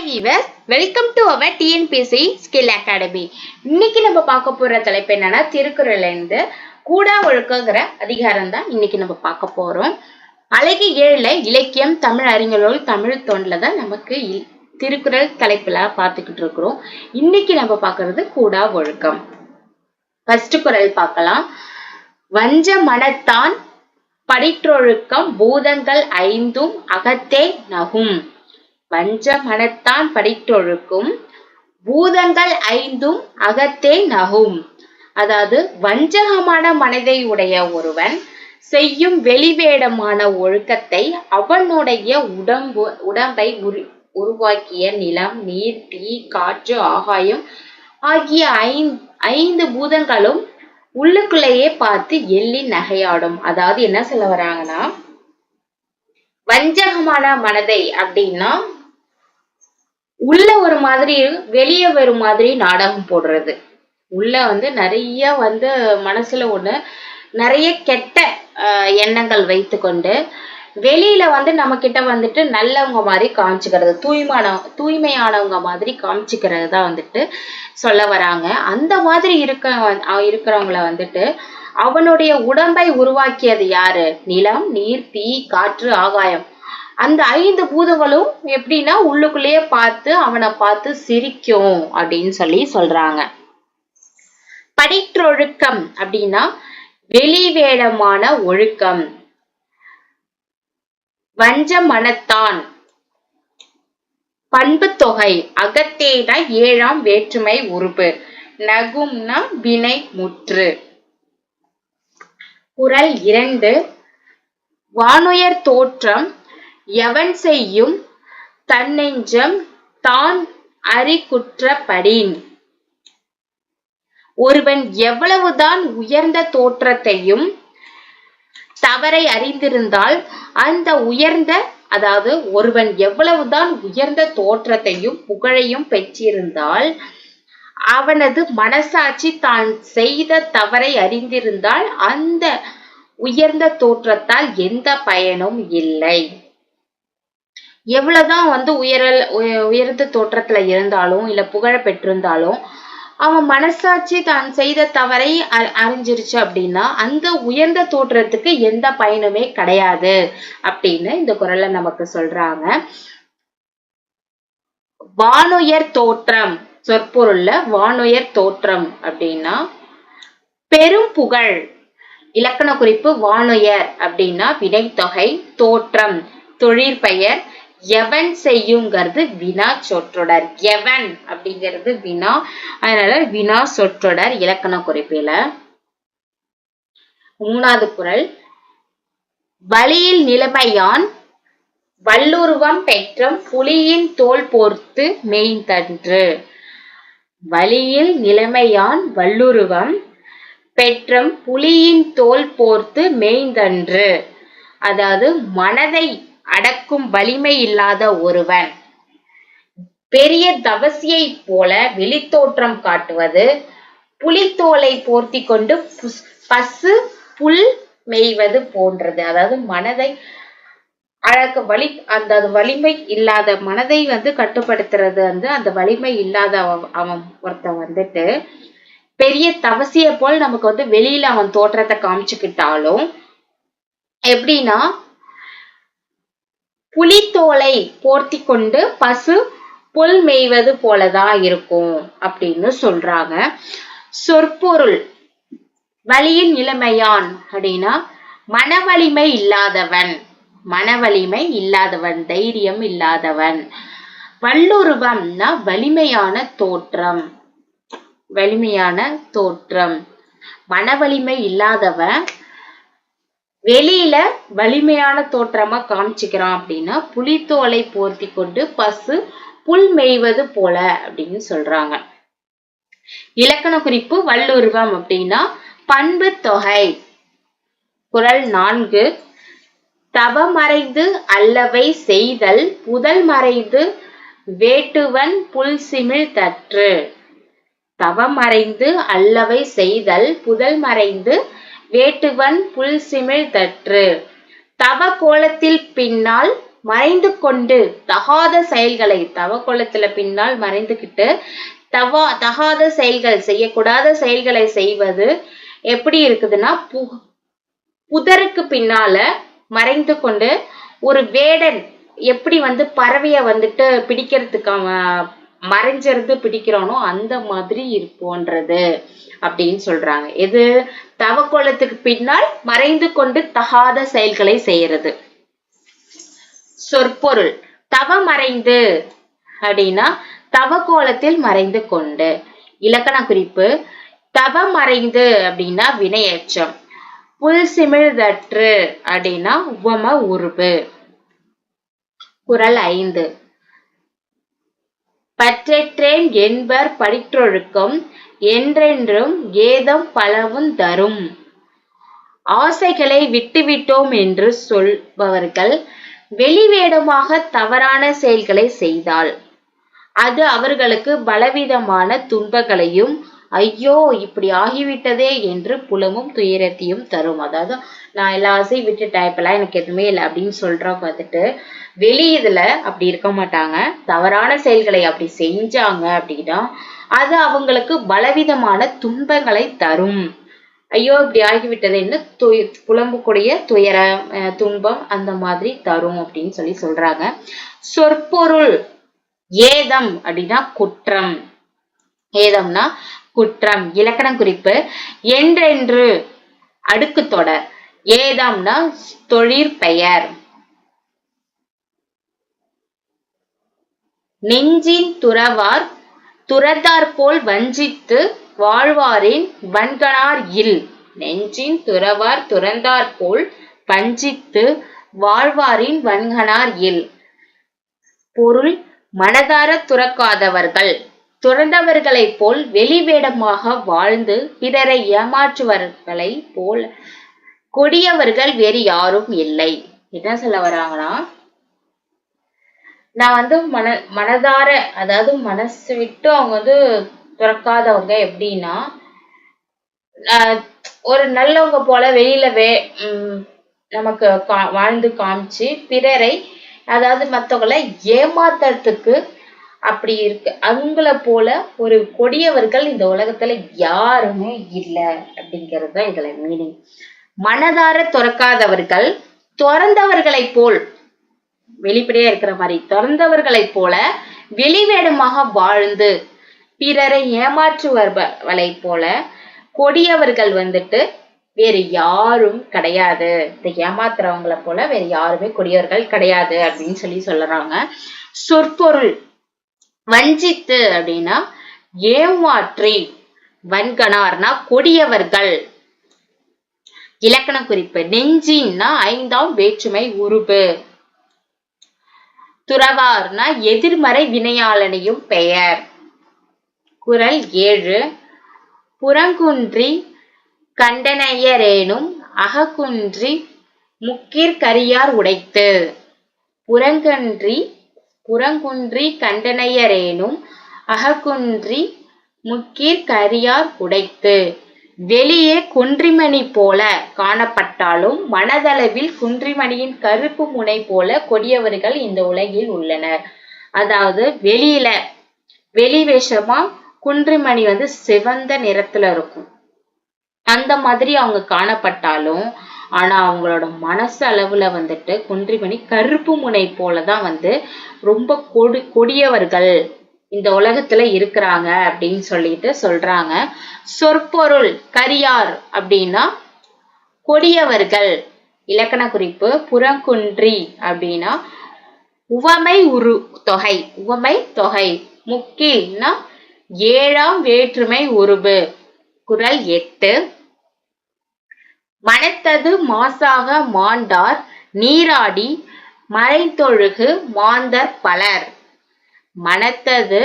Hi viewers welcome to our TNPSC skill academy இன்னைக்கு நம்ம பார்க்க போற தலைப்பு என்னன்னா திருக்குறள்ல இருந்து கூடா ஒழுக்கங்கிற அதிகாரம் தான் இன்னைக்கு நம்ம பார்க்க போறோம். அழகு ஏழுல இலக்கியம் தமிழ் அறிஞர்கள் தமிழ் தோண்டல தான் நமக்கு திருக்குறள் தலைப்புல பார்த்துக்கிட்டு இருக்கிறோம். இன்னைக்கு நம்ம பார்க்கறது கூடா ஒழுக்கம். ஃபர்ஸ்ட் குரல் பார்க்கலாம். வஞ்ச மனத்தான் படிற்றொழுக்கம் பூதங்கள் ஐந்தும் அகத்தே நகும். வஞ்ச மனத்தான் படிற்றொழுக்கும் பூதங்கள் ஐந்தும் அகத்தே நகும். அதாவது வஞ்சகமான மனதை உடைய ஒருவன் செய்யும் வெளிவேடமான ஒழுக்கத்தை அவனுடைய உடம்பு உடம்பை உருவாக்கிய நிலம் நீர் தீ காற்று ஆகாயம் ஆகிய ஐந்து பூதங்களும் உள்ளுக்குள்ளேயே பார்த்து எள்ளி நகையாடும். அதாவது என்ன சொல்ல வராங்கன்னா வஞ்சகமான மனதை அப்படின்னா உள்ள ஒரு மாதிரி வெளியே வரும் மாதிரி நாடகம் போடுறது. உள்ள வந்து நிறைய வந்து மனசுல ஒண்ணு நிறைய கெட்ட ஆஹ், எண்ணங்கள் வைத்துக்கொண்டு வெளியில வந்து நம்ம கிட்ட வந்துட்டு நல்லவங்க மாதிரி காமிச்சுக்கிறது தூய்மான தூய்மையானவங்க மாதிரி காமிச்சுக்கிறது தான் வந்துட்டு சொல்ல வராங்க. அந்த மாதிரி இருக்க இருக்கிறவங்கள வந்துட்டு அவனுடைய உடம்பை உருவாக்கியது யாரு? நிலம் நீர் தீ காற்று ஆகாயம். அந்த ஐந்து பூதங்களும் எப்படின்னா உள்ளுக்குள்ளேயே பார்த்து அவனை பார்த்து சிரிக்கும் அப்படின்னு சொல்லி சொல்றாங்க. படிற்றொழுக்கம் அப்படின்னா வெளிவேடமான ஒழுக்கம். வஞ்ச மனத்தான். பண்பு தொகை அகத்தேனா ஏழாம் வேற்றுமை உறுப்பு. நகும்னா வினை முற்று. குரல் இரண்டு வானுயர் தோற்றம் எவன் செய்யும் தன்னெஞ்சம் தான் அறிகுற்றப்படின். ஒருவன் எவ்வளவுதான் உயர்ந்த தோற்றத்தையும் தவறை அறிந்திருந்தால் அந்த உயர்ந்த அதாவது ஒருவன் எவ்வளவுதான் உயர்ந்த தோற்றத்தையும் புகழையும் பெற்றிருந்தால் அவனது மனசாட்சி தான் செய்த தவறை அறிந்திருந்தால் அந்த உயர்ந்த தோற்றத்தால் எந்த பயனும் இல்லை. எவ்வளவுதான் வந்து உயரல் உயர்ந்த தோற்றத்துல இருந்தாலும் இல்ல புகழ பெற்றிருந்தாலும் அவன் மனசாட்சி தான் செய்த தவறை அறிஞ்சிருச்சு அப்படின்னா அந்த உயர்ந்த தோற்றத்துக்கு எந்த பயனுமே கிடையாது அப்படின்னு இந்த குரல்ல நமக்கு சொல்றாங்க. வானுயர் தோற்றம் சொற்பொருள்ல வானுயர் தோற்றம் அப்படின்னா பெரும் புகழ் இலக்கண குறிப்பு வானுயர் அப்படின்னா வினைத்தொகை தோற்றம் தொழிற்பெயர் எவன் செய்யுங்கிறது வினா சொற்றொடர். எவன் அப்படிங்கிறது வினா. அதனால வினா சொற்றொடர் இலக்கண குறிப்பில மூணாவது குரல். வழியில் நிலைமையான் வல்லுருவம் பெற்றம் புலியின் தோல் போர்த்து மேய்ந்தன்று. வழியில் நிலைமையான் வல்லுருவம் பெற்றம் புலியின் தோல் போர்த்து மெய்தன்று அதாவது மனதை அடக்கும் வலிமை இல்லாத ஒருவன். பெரிய தவசியை போல வெளித்தோற்றம் காட்டுவது புலித்தோலை போர்த்தி கொண்டு பசு புல் மேய்வது போன்றது. அதாவது மனதை அழகு வலி அந்த அது வலிமை இல்லாத மனதை வந்து கட்டுப்படுத்துறது வந்து அந்த வலிமை இல்லாத அவன் அவன் ஒருத்தன் வந்துட்டு பெரிய தவசிய போல் நமக்கு வந்து வெளியில அவன் தோற்றத்தை காமிச்சுக்கிட்டாலும் எப்படின்னா புலித்தோலை போர்த்தி கொண்டு பசு புல் மேய்வது போலதான் இருக்கும் அப்படின்னு சொல்றாங்க. சொற்பொருள் வழியின் நிலைமையான் அப்படின்னா மனவலிமை இல்லாதவன் மனவலிமை இல்லாதவன் தைரியம் இல்லாதவன். வல்லுருவம்னா வலிமையான தோற்றம் வலிமையான தோற்றம். மனவலிமை இல்லாதவன் வெளியில வலிமையான தோற்றமா காமிச்சுக்கிறான் அப்படின்னா புலித்தோலை போர்த்தி கொண்டு பசு புல் மேய்வது போல அப்படின்னு சொல்றாங்க. இலக்கண குறிப்பு வல்லுருவம் அப்படின்னா பண்பு தொகை. குரல் நான்கு. தவமறைந்து அல்லவை செய்தல் புதல் மறைந்து வேட்டுவன் புல் சிமிழ் தற்று. தவமறைந்து அல்லவை செய்தல் புதல் மறைந்து வேட்டுவன் புல் சிமிழ் தற்று. தவ கோலத்தில் பின்னால் மறைந்து கொண்டு தகாத செயல்களை தவ கோலத்துல பின்னால் மறைந்துகிட்டு தவா தகாத செயல்கள் செய்யக்கூடாத செயல்களை செய்வது எப்படி இருக்குதுன்னா பு புதருக்கு பின்னால மறைந்து கொண்டு ஒரு வேடன் எப்படி வந்து பறவைய வந்துட்டு பிடிக்கிறதுக்கு அவன் மறைஞ்சிருந்து பிடிக்கிறானோ அந்த மாதிரி இருப்போன்றது அப்படின்னு சொல்றாங்க. எது தவக்கோலத்துக்கு பின்னால் மறைந்து கொண்டு தகாத செயல்களை செய்யறது. சொற்பொருள். தவமறைந்து அப்படின்னா தவக்கோலத்தில் மறைந்து கொண்டு. இலக்கண குறிப்பு. தவமறைந்து அப்படின்னா வினையேற்றம். புல் சிமிழ்தற்று அப்படின்னா உவம உருபு. குரல் ஐந்து. பற்றற்றேன் என்பர் படிற்றொழுக்கம் என்றென்றும் ஏதம் பலவும் தரும். ஆசைகளை விட்டுவிட்டோம் என்று சொல்பவர்கள் வெளிவேடமாக தவறான செயல்களை செய்தால் அது அவர்களுக்கு பலவிதமான துன்பங்களையும் ஐயோ இப்படி ஆகிவிட்டதே என்று புலமும் துயரத்தையும் தரும். அதாவது நான் எல்லா ஆசையும் விட்டுட்டேன். இப்பெல்லாம் எனக்கு எதுவுமே இல்லை அப்படின்னு சொல்றவங்க வந்துட்டு வெளி இதுல அப்படி இருக்க மாட்டாங்க. தவறான செயல்களை அப்படி செஞ்சாங்க அப்படின்னா அது அவங்களுக்கு பலவிதமான துன்பங்களை தரும். ஐயோ இப்படி ஆகிவிட்டதுன்னு துய புலம்பக்கூடிய துயர துன்பம் அந்த மாதிரி தரும் அப்படின்னு சொல்லி சொல்றாங்க. சொற்பொருள் ஏதம் அப்படின்னா குற்றம். ஏதம்னா குற்றம். இலக்கணம் குறிப்பு என்றென்று அடுக்கு தொடர். ஏதாம்னா தொழிற்பெயர் நெஞ்சின் துறவார் துறந்தார் போல் வஞ்சித்து வாழ்வாரின் வன்கணார் இல். நெஞ்சின் துறவார் துறந்தார் போல் வஞ்சித்து வாழ்வாரின் வன்கணார் இல். பொருள் மனதார துறக்காதவர்கள். துறந்தவர்களைப் போல் வெளிவேடமாக வாழ்ந்து பிறரை ஏமாற்றுவர்களை போல் கொடியவர்கள் வேறு யாரும் இல்லை. என்ன சொல்ல வராங்கன்னா நான் வந்து மன மனதார அதாவது மனசு விட்டு அவங்க வந்து துறக்காதவங்க எப்படின்னா ஒரு நல்லவங்க போல வெளியில வே நமக்கு கா வாழ்ந்து காமிச்சு பிறரை அதாவது மற்றவங்களை ஏமாத்துறதுக்கு அப்படி இருக்கு. அவங்கள போல ஒரு கொடியவர்கள் இந்த உலகத்துல யாருமே இல்லை அப்படிங்கிறது தான் இதுல மீனிங் மனதார துறக்காதவர்கள் துறந்தவர்களைப் போல் வெளிப்படையா இருக்கிற மாதிரி திறந்தவர்களைப் போல வெளிவேடமாக வாழ்ந்து பிறரை ஏமாற்றுவர்களை போல கொடியவர்கள் வந்துட்டு வேறு யாரும் கிடையாது. இந்த ஏமாத்துறவங்களை போல வேறு யாருமே கொடியவர்கள் கிடையாது அப்படின்னு சொல்லி சொல்றாங்க சொற்பொருள் வஞ்சித்து அப்படின்னா ஏமாற்றி வன்கணார்னா கொடியவர்கள். இலக்கண குறிப்பு. நெஞ்சின்னா ஐந்தாம் வேற்றுமை உருபு. துறவார்னா எதிர்மறை வினையாளனையும் பெயர். குரல் ஏழு. புறங்குன்றி கண்டனையரேனும் அகக்குன்றி முக்கிற்கரியார் உடைத்து. புறங்கன்றி புறங்குன்றி கண்டனையரேனும் அகக்குன்றி முக்கீர் கரியார் உடைத்து. வெளியே குன்றிமணி போல காணப்பட்டாலும் மனதளவில் குன்றிமணியின் கருப்பு முனை போல கொடியவர்கள் இந்த உலகில் உள்ளனர். அதாவது வெளியில வெளி வேஷமா குன்றிமணி வந்து சிவந்த நிறத்துல இருக்கும். அந்த மாதிரி அவங்க காணப்பட்டாலும் ஆனா அவங்களோட மனசு அளவுல வந்துட்டு குன்றிமணி கருப்பு முனை போலதான் வந்து ரொம்ப கொடு கொடியவர்கள் இந்த உலகத்துல இருக்கிறாங்க அப்படின்னு சொல்லிட்டு சொல்றாங்க. சொற்பொருள் கரியார் அப்படின்னா கொடியவர்கள். இலக்கண குறிப்பு புறங்குன்றி அப்படின்னா உவமை உரு தொகை. உவமை தொகை. முக்கில்னா ஏழாம் வேற்றுமை உருபு. குரல் எட்டு. மனத்தது மாசாக மாண்டார். நீராடி மறைத்தொழுகு மாந்தர் பலர். மனத்தது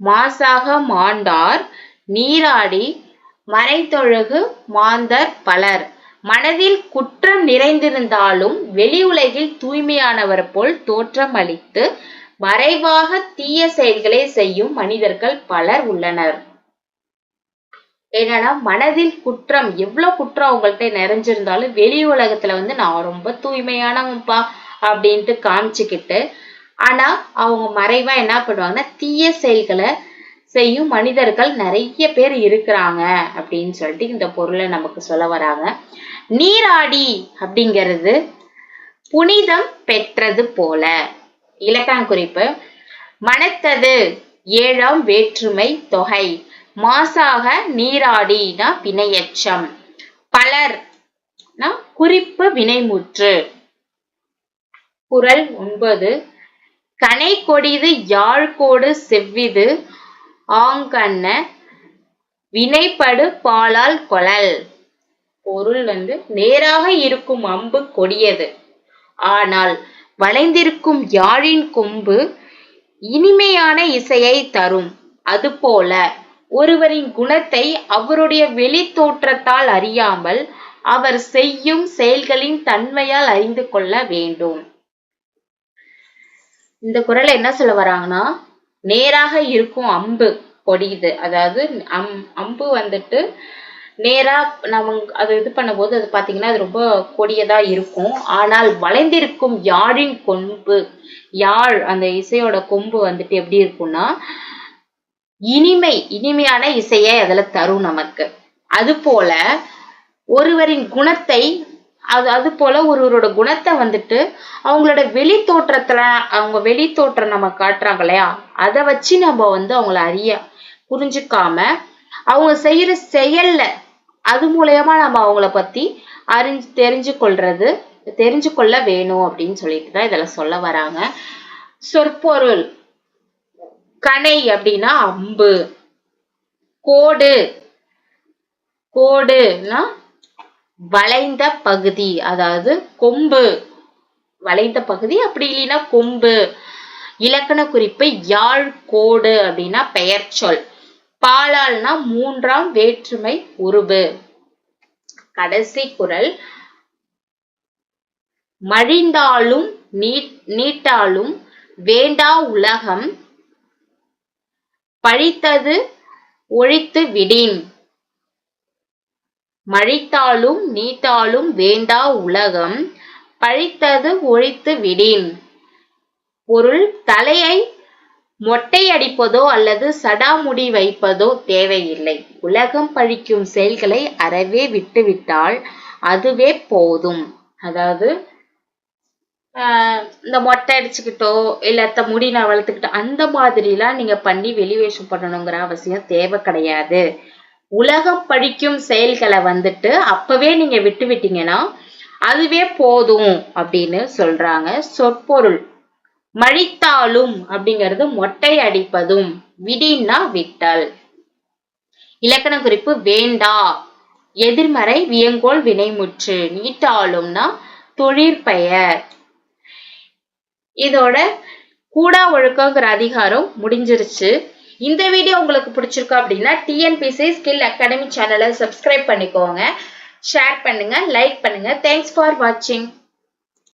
மாசாக மாண்டார் நீராடி மறைத்தொழுகு மாந்தர் பலர். மனதில் குற்றம் நிறைந்திருந்தாலும் வெளி உலகில் தூய்மையானவர் போல் தோற்றம் அளித்து மறைவாக தீய செயல்களை செய்யும் மனிதர்கள் பலர் உள்ளனர். என்னன்னா மனதில் குற்றம் எவ்வளவு குற்றம் அவங்கள்ட்ட நிறைஞ்சிருந்தாலும் வெளி உலகத்துல வந்து நான் ரொம்ப தூய்மையானவன்ப்பா அப்படின்ட்டு காமிச்சுக்கிட்டு ஆனா அவங்க மறைவா என்ன பண்ணுவாங்கன்னா தீய செயல்களை செய்யும் மனிதர்கள் நிறைய பேர் இருக்கிறாங்க அப்படின்னு சொல்லிட்டு இந்த பொருளை நமக்கு சொல்ல வராங்க. நீராடி அப்படிங்கிறது புனிதம் பெற்றது போல. இலக்கண குறிப்பு மனத்தது ஏழாம் வேற்றுமை தொகை. மாசாக நீராடினா வினையச்சம் பலர் குறிப்பு வினைமுற்று. குரல் ஒன்பது கனை கொடிது யாழ்கோடு செவ்விது ஆங்கண்ண வினைப்படு பாலால் கொழல். பொருள் வந்து நேராக இருக்கும் அம்பு கொடியது. ஆனால் வளைந்திருக்கும் யாழின் கொம்பு இனிமையான இசையை தரும். அதுபோல ஒருவரின் குணத்தை அவருடைய வெளி தோற்றத்தால் அறியாமல் அவர் செய்யும் செயல்களின் தன்மையால் அறிந்து கொள்ள வேண்டும். இந்த குரல் என்ன சொல்ல வராங்கன்னா நேராக இருக்கும் அம்பு பொடியுது. அதாவது அம் அம்பு வந்துட்டு நேரா நம்ம அதை இது பண்ணும்போது அது பார்த்தீங்கன்னா அது ரொம்ப கொடியதா இருக்கும். ஆனால் வளைந்திருக்கும் யாழின் கொம்பு யாழ் அந்த இசையோட கொம்பு வந்துட்டு எப்படி இருக்கும்னா இனிமை இனிமையான இசையை அதில் தரும் நமக்கு. அதுபோல ஒருவரின் குணத்தை அது அது போல ஒருவரோட குணத்தை வந்துட்டு அவங்களோட வெளி தோற்றத்துல அவங்க வெளி தோற்றம் நம்ம காட்டுறாங்க இல்லையா? அதை வச்சு நம்ம வந்து அவங்கள அறிய புரிஞ்சுக்காம அவங்க செய்யற செயல்ல அது மூலயமா நம்ம அவங்கள பத்தி அறிஞ்சு தெரிஞ்சு கொள்றது தெரிஞ்சு கொள்ள வேணும் அப்படின்னு சொல்லிட்டு தான் இதெல்லாம் சொல்ல வராங்க. சொற்பொருள். கனை அப்படின்னா அம்பு. கோடு. கோடுனா வளைந்த பகுதி அதாவது கொம்பு. வளைந்த பகுதி அப்படி இல்லைன்னா கொம்பு. இலக்கண குறிப்பு யாழ் கோடு அப்படின்னா பெயர் சொல். பாலால்னா மூன்றாம் வேற்றுமை உருபு கடைசி குரல் மழிந்தாலும் நீட்டாலும் வேண்டா உலகம் பழித்தது ஒழித்து விடின். மழித்தாலும் நீட்டாலும் வேண்டா உலகம் பழித்தது ஒழித்து விடின். பொருள் தலையை மொட்டையடிப்பதோ அல்லது சடாமுடி வைப்பதோ தேவையில்லை. உலகம் பழிக்கும் செயல்களை அறவே விட்டுவிட்டால் அதுவே போதும். அதாவது இந்த மொட்டை அடிச்சுக்கிட்டோ இல்ல முடி நான் வளர்த்துக்கிட்டோ அந்த மாதிரிலாம் நீங்க பண்ணி வெளிவேஷம் பண்ணணுங்கிற அவசியம் தேவை கிடையாது. உலகம் பழிக்கும் செயல்களை வந்துட்டு அப்பவே நீங்க விட்டு விட்டீங்கன்னா அதுவே போதும் அப்படின்னு சொல்றாங்க. சொற்பொருள் மழித்தாலும் அப்படிங்கிறது மொட்டை அடிப்பதும் விடின்னா விட்டல். இலக்கண குறிப்பு வேண்டா எதிர்மறை வியங்கோல் வினைமுற்று நீட்டாலும்னா தொழிற்பெயர் இதோட கூடா ஒழுக்கங்கிற அதிகாரம் முடிஞ்சிருச்சு. இந்த வீடியோ உங்களுக்கு பிடிச்சிருக்கா அப்படின்னா டிஎன்பிசி ஸ்கில் அகாடமி சேனலை சப்ஸ்கிரைப் பண்ணிக்கோங்க. ஷேர் பண்ணுங்க லைக் பண்ணுங்க. தேங்க்ஸ் ஃபார் வாட்சிங்